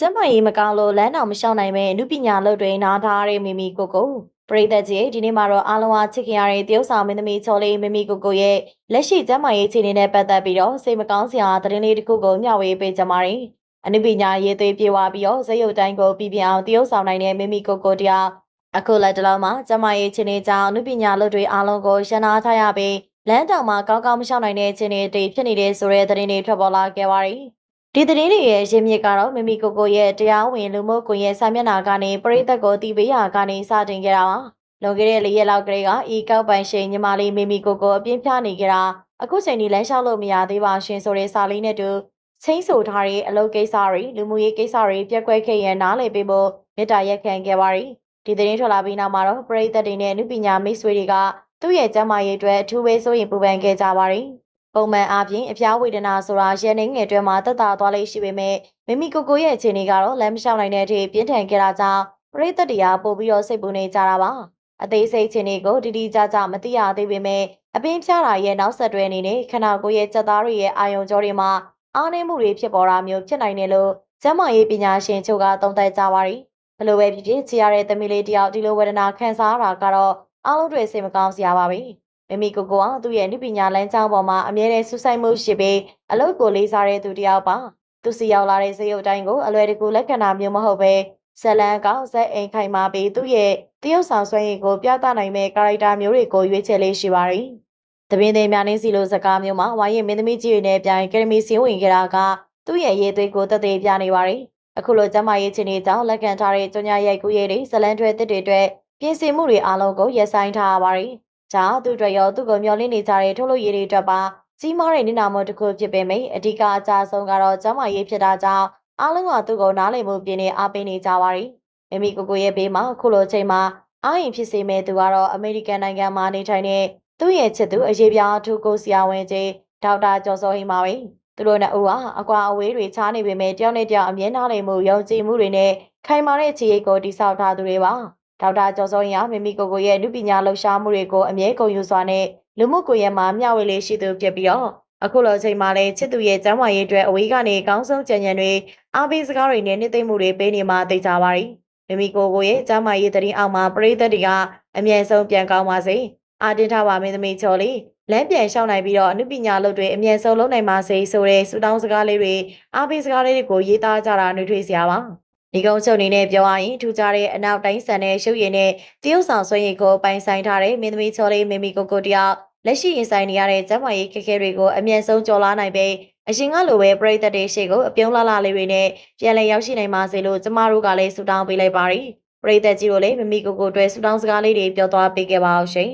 ကျမကြီးမကောင်းလို့လမ်းတော်မလျှောက်နိုင်မဲ့အမှုပညာလုပ်တွေနားထားတဲ့မိမိကိုကိုပရိသတ်ကြီးဒီနေ့မှာတော့အားလုံးအားချစ်ခင်ရတဲ့တရုတ်ဆောင်မင်းသမီးချော်လေးမိမိကိုကိုရဲ့လက်ရှိကျမကြီးအခြေအနေနဲ့ပတ်သက်ပြီးတော့စိတ်မကောင်းစရာသတင်းလေးတစ်ခုကိုမျှဝေပေးကြပါမယ်အမှုပညာရေးသွေးပြေဝပြီးတော့ဇက်ရုပ်တိုင်းကိုပြည်ပြအောင်တရုတ်ဆောင်နိုင်တဲ့မိမိကိုကိုတရားအခုလက်တလုံးမှာကျမကြီးအခြေအနေကြောင့်အမှုပညာလုပ်တွေအားလုံးကိုရှင်းနာထားရပြီးလမ်းတောင်မှာကောင်းကောင်းမလျှောက်နိုင်တဲ့အခြေအနေတွေဖြစ်နေတဲ့ဆိုတဲ့သတင်းတွေထွက်ပေါ်လာခဲ့ပါတယ် ဒီသတင်းတွေရဲ့ရင်းမြစ်ကတော့မိမိကိုကိုရဲ့တရားဝင်လူမှုကွန်ရက်စာမျက်နှာကနေပရိသတ်ကိုတည်ပေးရာကနေစတင်ခဲ့တာပါလွန်ခဲ့တဲ့၄ရက်လောက်ကလေးကဤကောက်ပိုင်ရှင်ညီမလေးမိမိကိုကိုအပြင်းပြနေကြတာအခုချိန်ဒီလမ်းလျှောက်လို့မရသေးပါရှင်ဆိုတဲ့စာလေးနဲ့တူချင်းဆိုထားတဲ့အလုပ်ကိစ္စတွေလူမှုရေးကိစ္စတွေပြက်ကွက်ခဲ့ရန်နားလည်ပေးဖို့မေတ္တာရက်ခံခဲ့ပါတယ်ဒီသတင်းထွက်လာပြီးနောက်မှာတော့ပရိသတ်တွေနဲ့အမှုပညာမိတ်ဆွေတွေကသူ့ရဲ့ကျန်းမာရေးအတွက်အထူးပဲစိုးရင်ပူပန်ခဲ့ကြပါတယ် ပုံမှန်အားဖြင့်အဖျားဝေဒနာဆိုတာရဲနေငယ်တွဲမှာတက်တာသွားလေးရှိပေမဲ့မိမိကိုကိုရဲ့အခြေအနေကတော့လမ်းမလျှောက်နိုင်တဲ့အထိပြင်းထန်ခဲ့တာကြောင့်ပရိသတ်တွေကပို့ပြီးတော့စိတ်ပူနေကြတာပါအသေးစိတ်အခြေအနေကိုတိတိကျကျမသိရသေးပေမဲ့အပင်ဖြားတာရဲ့နောက်ဆက်တွဲအနေနဲ့ခနာကိုရဲ့စက်သားတွေရဲ့အာယုံကြောတွေမှာအားနည်းမှုတွေဖြစ်ပေါ်တာမျိုးဖြစ်နိုင်တယ်လို့ကျန်းမာရေးပညာရှင်ချုပ်ကသုံးသပ်ကြပါတယ်ဘလို့ပဲဖြစ်ဖြစ်ချရတဲ့သမီးလေးတယောက်ဒီလိုဝေဒနာခံစားရတာကတော့အားလုံးတွေစိတ်မကောင်းစရာပါပဲ မိမိကိုကိုကသူ့ရဲ့အနုပညာလမ်းကြောင်းပေါ်မှာအမြဲတမ်းဆူဆိုင်မှုရှိပြီးအလုပ်ကိုလေးစားတဲ့သူတယောက်ပါသူစီရောက်လာတဲ့ဇေယုတ်တိုင်းကိုအလွယ်တကူလက်ခံတာမျိုးမဟုတ်ပဲဇလန်ကောင်ဇက်အိမ်ခိုင်မာပြီးသူ့ရဲ့တရုတ်ဆောင်ဆွဲရည်ကိုပြသနိုင်မဲ့ကာရိုက်တာမျိုးတွေကိုရွေးချယ်လေးရှိပါတယ်။တပင်းသေးများနှင်းစီလိုစကားမျိုးမှာဝိုင်းရင်မင်းသမီးကြီးတွေနဲ့ပြိုင်ကယ်ဒမီစီဝင်ကြတာကသူ့ရဲ့ရေးသွေးကိုတသက်ပြနေပါတယ်။အခုလိုကျမရေးချင်းတွေကြောင့်လက်ခံထားတဲ့ကြညာရိုက်ကူးရည်တွေဇလန်ထွဲတစ်တွေအတွက်ပြင်ဆင်မှုတွေအားလုံးကိုရပ်ဆိုင်းထားရပါတယ်။ ဒါသူတို့ရောသူ့ကိုမျှော်လင့်နေကြတဲ့ထုတ်လို့ရည်တွေအတွက်ပါကြီးမားတဲ့နစ်နာမှုတစ်ခုဖြစ်ပေမဲ့အဓိကအကြဆုံးကတော့ကျမရေးဖြစ်တာကြောင့်အားလုံးကသူ့ကိုနားလည်မှုပြင်းနေအားပေးနေကြပါတယ်။မိမိကိုကိုရဲ့ဘေးမှာခုလိုချိန်မှာအာရင်ဖြစ်စေမဲ့သူကတော့အမေရိကန်နိုင်ငံမှာနေထိုင်တဲ့သူ့ရဲ့ချစ်သူအရေးပြားထူကိုဆရာဝန်ကြီးဒေါက်တာကျော်စောဟိမာပဲ။သူတို့နှစ်ဦးဟာအကွာအဝေးတွေချားနေပေမဲ့တယောက်နဲ့တယောက်အမြဲနားလည်မှုယုံကြည်မှုတွေနဲ့ခိုင်မာတဲ့ခြေရိပ်ကိုတိစောက်ထားသူတွေပါ။ ဒေါက်တာကျော်စောဟိဟာမိမိကိုကိုရဲ့လူပညာလှူရှားမှုတွေကိုအမြဲကုန်ယူစွာနဲ့လူမှုကွန်ရက်မှာမျှဝေလေးရှိသူဖြစ်ပြီးတော့အခုလိုအချိန်မှလည်းချစ်သူရဲ့ကျမ်းမာရေးအတွက်အဝေးကနေကောင်းဆုံးကြံညံတွေအားပေးစကားတွေနဲ့နှိမ့်သိမ့်မှုတွေပေးနေမှသိကြပါရီမိမိကိုယ်ကိုရဲ့ကျမ်းမာရေးတရင်အောက်မှာပရိသတ်တွေကအမြဲဆုံးပြန်ကောင်းပါစေအာတင်ထားပါမင်းသမီးချော်လေးလမ်းပြန်လျှောက်နိုင်ပြီးတော့အနုပညာလုပ်တွေအမြဲဆုံးလုပ်နိုင်ပါစေဆိုတဲ့ဆုတောင်းစကားလေးတွေအားပေးစကားလေးတွေကိုရေးသားကြတာနှွေးထွေးစရာပါ ဒီကုန်းချုပ်နေနဲ့ပြောရရင်ထူကြတဲ့အနောက်တိုင်းဆန်တဲ့ရုပ်ရည်နဲ့တရုတ်ဆောင်ဆွေးရည်ကိုပိုင်ဆိုင်ထားတဲ့မင်းသမီးချော်လေးမိမိကိုကိုတယောက်လက်ရှိရင်ဆိုင်နေရတဲ့ကျန်းမာရေးခက်ခဲတွေကိုအမြင့်ဆုံးကျော်လွှားနိုင်ပြီးအရင်ကလိုပဲပရိသတ်တွေရှေ့ကိုအပြုံးလာလာလေးတွေနဲ့ပြန်လည်ရောက်ရှိနိုင်ပါစေလို့ကျမတို့ကလည်းဆုတောင်းပေးလိုက်ပါရီပရိသတ်ကြီးတို့လည်းမမီကိုကိုအတွက်ဆုတောင်းစကားလေးတွေပြောသွားပေးခဲ့ပါအောင်ရှင်